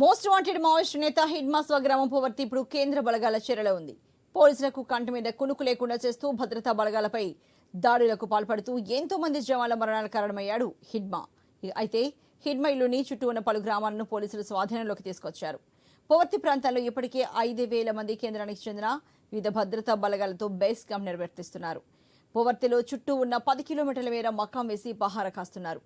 Most wanted Maoist నేత హిడ్మా స్వగ్రామం పోవర్తి ఇప్పుడు కేంద్ర బలగాల చెరలో ఉంది. పోలీసులకు కంటి మీద కునుకు లేకుండా చేస్తూ భద్రతా బలగాలపై దాడులకు పాల్పడుతూ ఎంతో మంది జవాన్ల మరణాల కారణమయ్యాడు హిడ్మా అయితే హిడ్మా ఇల్లుని చుట్టూ ఉన్న పలు గ్రామాలను పోలీసులు స్వాధీనంలోకి తీసుకొచ్చారు. పోవర్తి ప్రాంతాల్లో ఇప్పటికే ఐదు వేల మంది కేంద్రానికి చెందిన వివిధ భద్రతా బలగాలతో బేస్ క్యాంప్ నిర్వర్తిస్తున్నారు. పోవర్తిలో చుట్టూ ఉన్న పది కిలోమీటర్ల మేర మకాం వేసి పహార కాస్తున్నారు.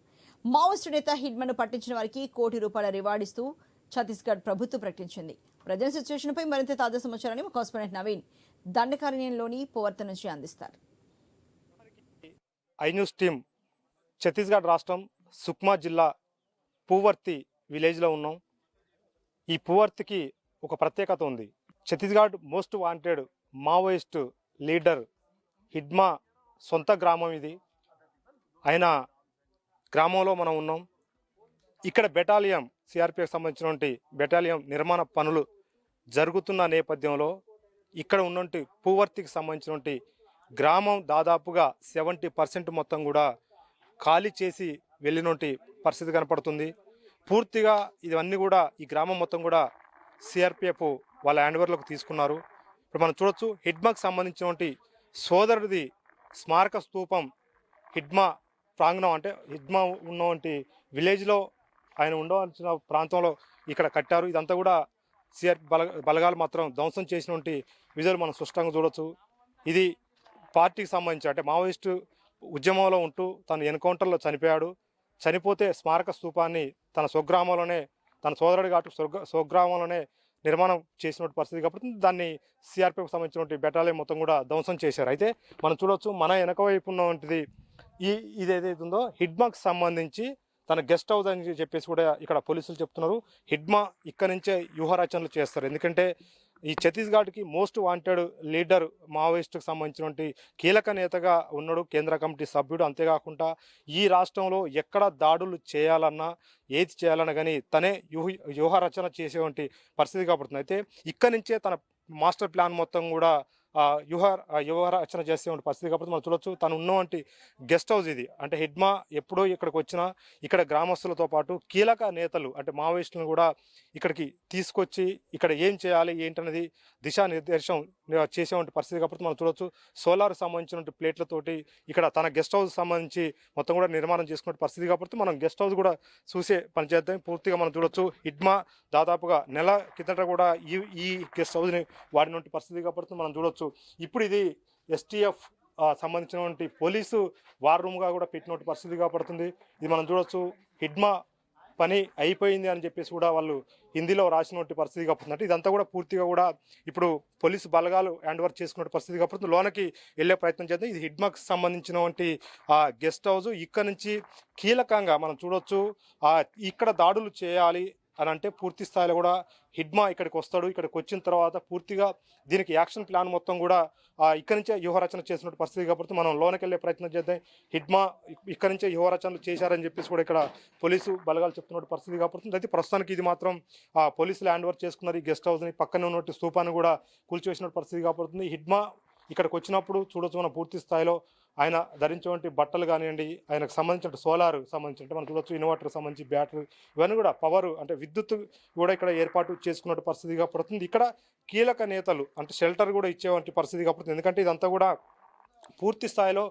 మావోయిస్టు నేత హిడ్మను పట్టించిన వారికి కోటి రూపాయల రివార్డిస్తూ ఛత్తీస్గఢ్ ప్రభుత్వం ప్రకటించింది. ప్రజెంట్ సిచ్యువేషన్పై మరింత తాజా సమాచారాన్ని మా కాస్పరెంట్ నవీన్ దండకారణ్యంలోని పోవర్త నుంచి అందిస్తారు. ఐ న్యూస్ టీం ఛత్తీస్గఢ్ రాష్ట్రం సుక్మా జిల్లా పూవర్తి విలేజ్లో ఉన్నాం. ఈ పూవర్తికి ఒక ప్రత్యేకత ఉంది. Chhattisgarh most wanted Maoist leader Hidma సొంత గ్రామం ఇది. ఆయన గ్రామంలో మనం ఉన్నాం. ఇక్కడ బెటాలియం సిఆర్పిఎఫ్ సంబంధించినటువంటి బెటాలియం నిర్మాణ పనులు జరుగుతున్న నేపథ్యంలో ఇక్కడ ఉన్నటువంటి పూవర్తికి సంబంధించినటువంటి గ్రామం దాదాపుగా సెవెంటీ పర్సెంట్ మొత్తం కూడా ఖాళీ చేసి వెళ్ళినటువంటి పరిస్థితి కనపడుతుంది. పూర్తిగా ఇవన్నీ కూడా ఈ గ్రామం మొత్తం కూడా సిఆర్పిఎఫ్ వాళ్ళ హ్యాండ్ఓవర్లకు తీసుకున్నారు. ఇప్పుడు మనం చూడొచ్చు హిడ్మాకు సంబంధించినటువంటి సోదరుడిది స్మారక స్తూపం హిడ్మా ప్రాంగణం అంటే హిడ్మా ఉన్నటువంటి విలేజ్లో ఆయన ఉండవలసిన ప్రాంతంలో ఇక్కడ కట్టారు. ఇదంతా కూడా సిఆర్ బల బలగాలు మాత్రం ధ్వంసం చేసినటువంటి విజువల్ మనం స్పష్టంగా చూడొచ్చు. ఇది పార్టీకి సంబంధించి అంటే మావోయిస్టు ఉద్యమంలో ఉంటూ తను ఎన్కౌంటర్లో చనిపోయాడు. చనిపోతే స్మారక స్తూపాన్ని తన స్వగ్రామంలోనే తన సోదరుడు కాబట్టి స్వర్గ స్వగ్రామంలోనే నిర్మాణం చేసినటువంటి పరిస్థితి కాబట్టి దాన్ని సిఆర్పిఎఫ్ సంబంధించినటువంటి బెటాలియన్ మొత్తం కూడా ధ్వంసం చేశారు. అయితే మనం చూడొచ్చు మన వెనక వైపు ఉన్నటువంటిది ఈ ఇది ఏదైతే ఉందో హిడ్మాకి సంబంధించి తన గెస్ట్ హౌస్ అని చెప్పేసి కూడా ఇక్కడ పోలీసులు చెప్తున్నారు. హిడ్మా ఇక్కడ నుంచే వ్యూహ రచనలు చేస్తారు. ఎందుకంటే ఈ ఛత్తీస్గఢ్కి మోస్ట్ వాంటెడ్ లీడర్ మావోయిస్ట్కి సంబంధించినటువంటి కీలక నేతగా ఉన్నాడు కేంద్ర కమిటీ సభ్యుడు. అంతేకాకుండా ఈ రాష్ట్రంలో ఎక్కడ దాడులు చేయాలన్నా ఏది చేయాలన్నా కానీ తనే వ్యూహ వ్యూహ రచన చేసేటువంటి పరిస్థితి కాబడుతుంది. అయితే ఇక్కడి నుంచే తన మాస్టర్ ప్లాన్ మొత్తం కూడా వ్యూహ ఆ, అర్చన రచన పరిస్థితి. కాబట్టి మనం చూడొచ్చు తను ఉన్నటువంటి గెస్ట్ హౌస్ ఇది. అంటే హిడ్మా ఎప్పుడో ఇక్కడికి వచ్చినా ఇక్కడ గ్రామస్తులతో పాటు కీలక నేతలు అంటే మావోయిస్టులను కూడా ఇక్కడికి తీసుకొచ్చి ఇక్కడ ఏం చేయాలి ఏంటనేది దిశానిర్దేశం చేసేటువంటి పరిస్థితి. కాబట్టి మనం చూడొచ్చు సోలార్ సంబంధించిన ప్లేట్లతోటి ఇక్కడ తన గెస్ట్ హౌస్ సంబంధించి మొత్తం కూడా నిర్మాణం చేసుకునే పరిస్థితి. కాబట్టి మనం గెస్ట్ హౌస్ కూడా చూసే పని చేద్దాం. పూర్తిగా మనం చూడొచ్చు హిడ్మా దాదాపుగా నెల కిందట కూడా ఈ ఈ గెస్ట్ హౌస్ని వాడినటువంటి పరిస్థితి. కాబట్టి మనం చూడొచ్చు ఇప్పుడు ఇది ఎస్టీఎఫ్ సంబంధించినటువంటి పోలీసు వార్ రూమ్గా కూడా పెట్టినటువంటి పరిస్థితి కాబడుతుంది. ఇది మనం చూడొచ్చు హిడ్మా పని అయిపోయింది అని చెప్పేసి కూడా వాళ్ళు హిందీలో రాసినటువంటి పరిస్థితి కాబట్టి ఇదంతా కూడా పూర్తిగా కూడా ఇప్పుడు పోలీసు బలగాలు హ్యాండ్ వర్క్ చేసుకున్న పరిస్థితి కాబట్టి లోనకి వెళ్ళే ప్రయత్నం చేద్దాం. ఇది హిడ్మాకి సంబంధించినటువంటి గెస్ట్ హౌస్. ఇక్కడ నుంచి కీలకంగా మనం చూడొచ్చు ఇక్కడ దాడులు చేయాలి అని అంటే పూర్తి స్థాయిలో కూడా హిడ్మా ఇక్కడికి వస్తాడు. ఇక్కడికి వచ్చిన తర్వాత పూర్తిగా దీనికి యాక్షన్ ప్లాన్ మొత్తం కూడా ఇక్కడి నుంచే వ్యూహరచన చేసినటువంటి పరిస్థితి కాబట్టి మనం లోనకి వెళ్ళే ప్రయత్నం చేద్దాం. హిడ్మా ఇక్కడి నుంచే వ్యూహరచనలు చేశారని చెప్పేసి కూడా ఇక్కడ పోలీసు బలగాలు చెప్తున్నటువంటి పరిస్థితి కాబట్టి అయితే ప్రస్తుతానికి ఇది మాత్రం ఆ, ల్యాండ్ వర్క్ చేసుకున్నారు. ఈ గెస్ట్ హౌస్ని పక్కనే ఉన్నటువంటి స్తూపాన్ని కూడా కూల్చివేసిన పరిస్థితి కాబట్టి హిడ్మా ఇక్కడికి వచ్చినప్పుడు చూడొచ్చు మన పూర్తి స్థాయిలో ఆయన ధరించేటువంటి బట్టలు కానివ్వండి ఆయనకు సంబంధించిన సోలార్ సంబంధించినట్టు మనకు చూడవచ్చు ఇన్వర్టర్ సంబంధించి బ్యాటరీ ఇవన్నీ కూడా పవర్ అంటే విద్యుత్ కూడా ఇక్కడ ఏర్పాటు చేసుకున్న పరిస్థితిగా పడుతుంది ఇక్కడ కీలక నేతలు అంటే షెల్టర్ కూడా ఇచ్చేవంటి పరిస్థితి పడుతుంది ఎందుకంటే ఇదంతా కూడా పూర్తి స్థాయిలో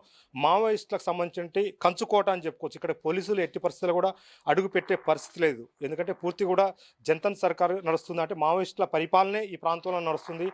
మావోయిస్టులకు సంబంధించి కంచుకోట అని చెప్పుకోవచ్చు. ఇక్కడ పోలీసులు ఎట్టి పరిస్థితుల్లో కూడా అడుగు పెట్టే పరిస్థితి లేదు. ఎందుకంటే పూర్తి కూడా జనతన్ సర్కార్ నడుస్తుంది. అంటే మావోయిస్టుల పరిపాలనే ఈ ప్రాంతంలో నడుస్తుంది.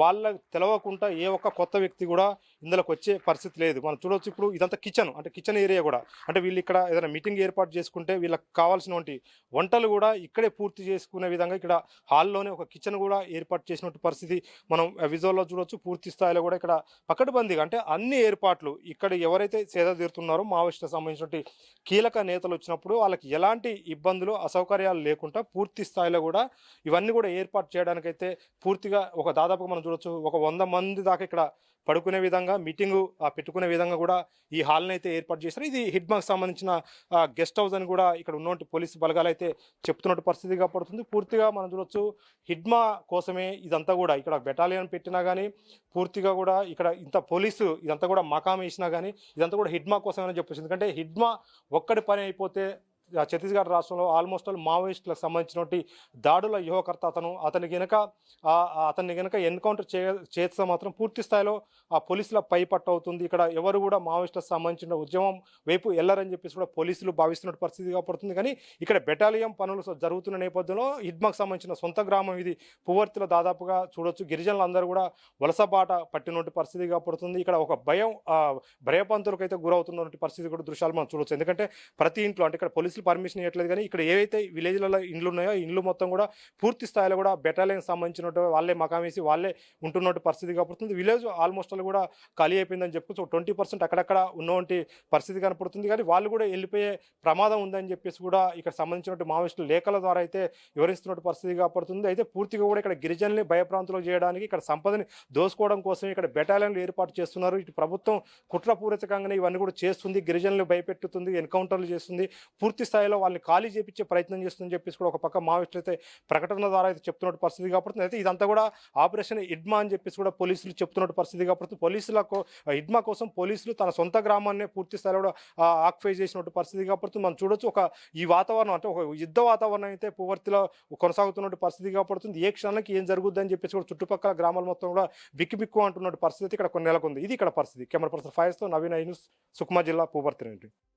వాళ్ళకి తెలవకుండా ఏ ఒక్క కొత్త వ్యక్తి కూడా ఇందులోకి వచ్చే పరిస్థితి లేదు. మనం చూడవచ్చు ఇప్పుడు ఇదంతా కిచెన్ అంటే కిచెన్ ఏరియా కూడా. అంటే వీళ్ళు ఇక్కడ ఏదైనా మీటింగ్ ఏర్పాటు చేసుకుంటే వీళ్ళకి కావాల్సినటువంటి వంటలు కూడా ఇక్కడే పూర్తి చేసుకునే విధంగా ఇక్కడ హాల్లోనే ఒక కిచెన్ కూడా ఏర్పాటు చేసినట్టు పరిస్థితి మనం విజువల్లో చూడవచ్చు. పూర్తి స్థాయిలో కూడా ఇక్కడ పకడ్బందీగా అంటే అన్ని అన్ని ఏర్పాట్లు ఇక్కడ ఎవరైతే సేద తీరుతున్నారో మావోయిస్టులకు సంబంధించినటువంటి కీలక నేతలు వచ్చినప్పుడు వాళ్ళకి ఎలాంటి ఇబ్బందులు అసౌకర్యాలు లేకుండా పూర్తి స్థాయిలో కూడా ఇవన్నీ కూడా ఏర్పాటు చేయడానికైతే పూర్తిగా ఒక దాదాపుగా మనం చూడొచ్చు ఒక వంద మంది దాకా ఇక్కడ పడుకునే విధంగా మీటింగు పెట్టుకునే విధంగా కూడా ఈ హాల్ని అయితే ఏర్పాటు చేశారు. ఇది హిడ్మాకి సంబంధించిన గెస్ట్ హౌస్ అని కూడా ఇక్కడ ఉన్నటువంటి పోలీసు బలగాలు అయితే చెప్తున్నట్టు పరిస్థితిగా పడుతుంది పూర్తిగా మనం చూడొచ్చు హిడ్మా కోసమే ఇదంతా కూడా ఇక్కడ బెటాలియన్ పెట్టినా కానీ పూర్తిగా కూడా ఇక్కడ ఇంత పోలీసు ఇదంతా కూడా మకాం వేసినా కానీ ఇదంతా కూడా హిడ్మా కోసమే అని చెప్పచ్చు. ఎందుకంటే హిడ్మా ఒక్కడి పని అయిపోతే ఛత్తీస్గఢ్ రాష్ట్రంలో ఆల్మోస్ట్ ఆల్ మావోయిస్టులకు సంబంధించినటువంటి దాడుల యువకర్త అతను. అతని గనక అతన్ని గనక ఎన్కౌంటర్ చే చేస్తే మాత్రం పూర్తి స్థాయిలో ఆ పోలీసుల పై పట్టు అవుతుంది. ఇక్కడ ఎవరు కూడా మావోయిస్టులకు సంబంధించిన ఉద్యమం వైపు వెళ్ళరని చెప్పేసి కూడా పోలీసులు భావిస్తున్న పరిస్థితి పడుతుంది కానీ ఇక్కడ బెటాలియం పనులు జరుగుతున్న నేపథ్యంలో హిడ్మాకు సంబంధించిన సొంత గ్రామం ఇది. పువ్వర్తిలో దాదాపుగా చూడొచ్చు గిరిజనులు అందరూ కూడా వలసబాట పట్టినటువంటి పరిస్థితిగా పడుతుంది ఇక్కడ ఒక భయం భయపంతులకు అయితే గురవుతున్నటువంటి పరిస్థితి కూడా దృశ్యాలు మనం చూడొచ్చు. ఎందుకంటే ప్రతి ఇంట్లో అంటే ఇక్కడ పోలీసులు పర్మిషన్ ఇవ్వట్లేదు కానీ ఇక్కడ ఏవైతే విలేజ్లలో ఇండ్లు ఉన్నాయో ఇండ్లు మొత్తం కూడా పూర్తి స్థాయిలో కూడా బెటాలియన్ సంబంధించినట్టు వాళ్ళే మకాం వేసి వాళ్ళే ఉంటున్నట్టు పరిస్థితి కనపడుతుంది. విలేజ్ ఆల్మోస్ట్ ఆల్ కూడా ఖాళీ అయిపోయిందని చెప్పుకోవచ్చు ట్వంటీ పర్సెంట్ అక్కడక్కడ ఉన్నటువంటి పరిస్థితి కనపడుతుంది కానీ వాళ్ళు కూడా వెళ్ళిపోయే ప్రమాదం ఉందని చెప్పేసి కూడా ఇక్కడ సంబంధించినటువంటి మావోయిస్టులు లేఖల ద్వారా అయితే వివరిస్తున్నట్టు పరిస్థితి కనపడుతుంది. అయితే పూర్తిగా కూడా ఇక్కడ గిరిజనుల్ని భయప్రాంతులు చేయడానికి ఇక్కడ సంపదని దోసుకోవడం కోసం ఇక్కడ బెటాలియన్లు ఏర్పాటు చేస్తున్నారు. ఇటు ప్రభుత్వం కుట్రపూరితకంగానే ఇవన్నీ కూడా చేస్తుంది. గిరిజనులు భయపెట్టుతుంది ఎన్కౌంటర్లు చేస్తుంది. పూర్తి స్థాయిలో వాళ్ళని ఖాళీ చేపించే ప్రయత్నం చేస్తుందని చెప్పేసి కూడా ఒక పక్క మావోయిస్టులు అయితే ప్రకటన ద్వారా అయితే చెప్తున్నట్టు పరిస్థితి కాబట్టి అయితే ఇదంతా కూడా ఆపరేషన్ ఇడ్మా అని చెప్పేసి కూడా పోలీసులు చెప్తున్నట్టు పరిస్థితి కాబట్టి పోలీసులకు ఇడ్మా కోసం పోలీసులు తన సొంత గ్రామాన్ని పూర్తి స్థాయిలో కూడా ఆక్యుపై చేసినట్టు పరిస్థితి కాబట్టి మనం చూడొచ్చు. ఒక ఈ వాతావరణం అంటే ఒక యుద్ధ వాతావరణం అయితే పువర్తిలో కొనసాగుతున్నట్టు పరిస్థితి కాబడుతుంది ఏ క్షణానికి ఏం జరుగుతుందని చెప్పేసి కూడా చుట్టుపక్కల గ్రామాలు మొత్తం కూడా బిక్కు బిక్కు అంటున్నట్టు పరిస్థితి ఇక్కడ కొన్ని నెలకొంది ఇది ఇక్కడ పరిస్థితి. కెమెరా పర్సన్ ఫైవ్స్తో నవీన్ ఐ న్యూస్ సుక్మా జిల్లా పూవర్తి